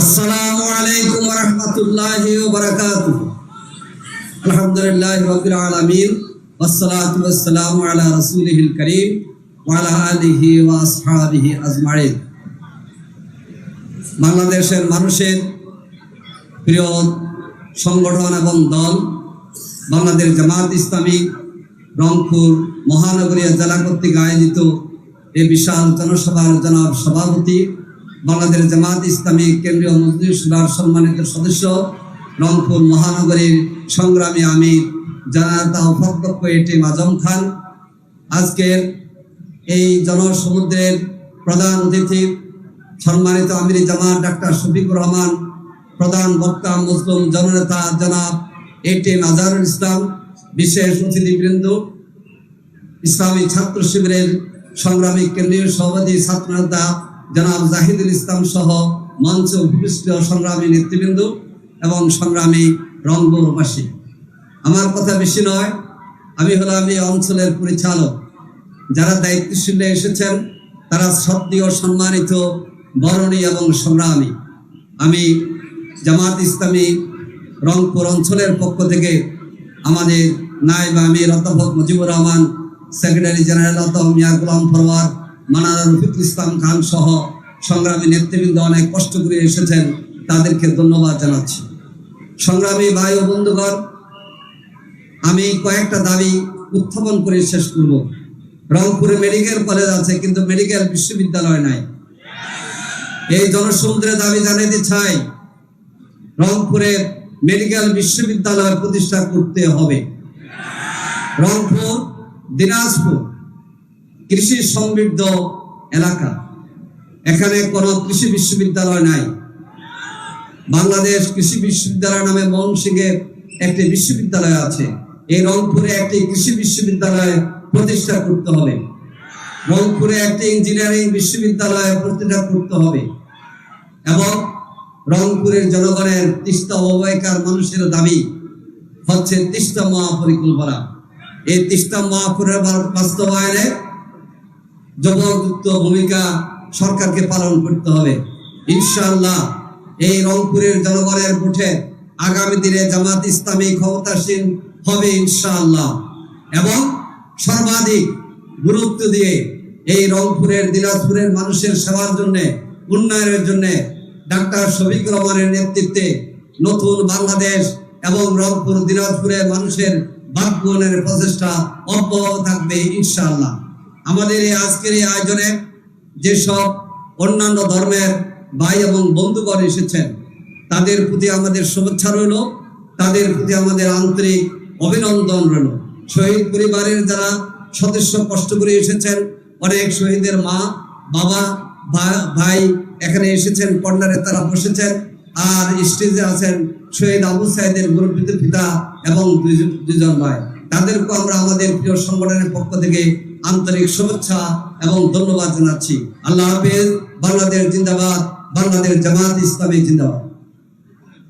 আসসালামু আলাইকুম রাহমাতুল্লাহি ওয়া বারাকাতুহু আলহামদুলিল্লাহি রাব্বিল আলামিন আলা রাসূলিহিল কারীম, ওয়া আলা আলিহি ওয়া আসহাবিহি আজমাইন। বাংলাদেশের মানুষের প্রিয় সংগঠন এবং দল বাংলাদেশ জামাত ইসলামী রংপুর মহানগরীয় জেলা কর্তৃক আয়োজিত এই বিশাল জনসভার জনাব সভাপতি, বাংলাদেশ জামাত ইসলামী কেন্দ্রীয় মজলিস সভার সম্মানিত সদস্য, রংপুর মহানগরীর সংগ্রামী আমির জনাতা অফাধ্যক্ষ এটিম আজম খান। আজকের এই জনসমুদ্রের প্রধান অতিথি, সম্মানিত আমির জামাত ডাক্তার শফিকুর রহমান, প্রধান বক্তা মুসলিম জননেতা জনাব এটিএম আজহারুল ইসলাম, বিশেষ অতিথিবৃন্দ ইসলামী ছাত্র শিবিরের সংগ্রামী কেন্দ্রীয় সভাপতি ছাত্রনেতা জনাব জাহিদুল ইসলাম সহ মঞ্চে উপবিষ্ট সংগ্রামী নেতৃবৃন্দ এবং সংগ্রামী রংপুরবাসী। আমার কথা বেশি নয়, আমি হলাম এই অঞ্চলের পরিচালক। যারা দায়িত্বশীলে এসেছেন, তারা সত্যিও সম্মানিত বরণী এবং সংগ্রামী। আমি জামাত ইসলামী রংপুর অঞ্চলের পক্ষ থেকে আমাদের নায়েব আমির অধ্যাপক মুজিবুর রহমান সেক্রেটারি জেনারেল অতম মিয়া গোলাম ফরওয়ার মানারা রফিকুল ইসলাম খান সহ সংগ্রামী নেতৃবৃন্দ অনেক কষ্ট করে এসেছেন, তাদেরকে ধন্যবাদ জানাচ্ছি। সংগ্রামী ভাই ও বন্ধুগণ, আমি কয়েকটা দাবি উত্থাপন করে শেষ করব। রংপুরে মেডিকেল কলেজ আছে, কিন্তু মেডিকেল বিশ্ববিদ্যালয় নাই। এই জনসমুদ্রে দাবি জানাতে চাই, রংপুরে মেডিকেল বিশ্ববিদ্যালয় প্রতিষ্ঠা করতে হবে। রংপুর দিনাজপুর কৃষি সমৃদ্ধ এলাকা। এখানে কোনো কৃষি বিশ্ববিদ্যালয় নাই। বাংলাদেশ কৃষি বিশ্ববিদ্যালয় নামে ময়মনসিংহের একটি বিশ্ববিদ্যালয় আছে। এই রংপুরে একটি কৃষি বিশ্ববিদ্যালয় প্রতিষ্ঠা করতে হবে। রংপুরে একটি ইঞ্জিনিয়ারিং বিশ্ববিদ্যালয় প্রতিষ্ঠা করতে হবে। এবং রংপুরের জনগণের তিস্তা অবয়কার মানুষের দাবি হচ্ছে তিস্তা মহাপরিকল্পনা। এই তিস্তা মহাপুরের বাস্তবায়নে জবরদস্ত ভূমিকা সরকারকে পালন করতে হবে, ইনশাআল্লাহ এই রংপুরের জনগণের ভোটে আগামী দিনে জামাত ইসলামী ক্ষমতাসীন হবে ইনশাআল্লাহ। এবং সর্বাধিক গুরুত্ব দিয়ে এই রংপুরের, দিনাজপুরের মানুষের সেবার জন্য, উন্নয়নের জন্য ডাক্তার শফিক রহমানের নেতৃত্বে নতুন বাংলাদেশ এবং রংপুর, দিনাজপুরের মানুষের বাকবনের প্রচেষ্টা অব্যাহত থাকবে, ইনশাআল্লাহ। আমাদের এই আজকের এই আয়োজনে যেসব অন্যান্য ধর্মের ভাই এবং বন্ধুগণ এসেছেন, তাদের প্রতি আমাদের শুভেচ্ছা রইল, তাদের প্রতি আমাদের আন্তরিক অভিনন্দন রইল। শহীদ পরিবারের যারা সদস্য কষ্ট করে এসেছেন, অনেক শহীদের মা, বাবা ভাই এখানে এসেছেন কর্নারে তারা বসেছেন আর স্টেজে আছেন শহীদ আবু সাইদের গর্বিত পিতা এবং দুজন ভাই। তাদেরকে আমরা আমাদের প্রিয় সংগঠনের পক্ষ থেকে আন্তরিক শুভেচ্ছা এবং ধন্যবাদ জানাচ্ছি। আল্লাহ হাফেজ, বাংলাদেশ জিন্দাবাদ, বাংলাদেশ জামাত ইসলামী জিন্দাবাদ।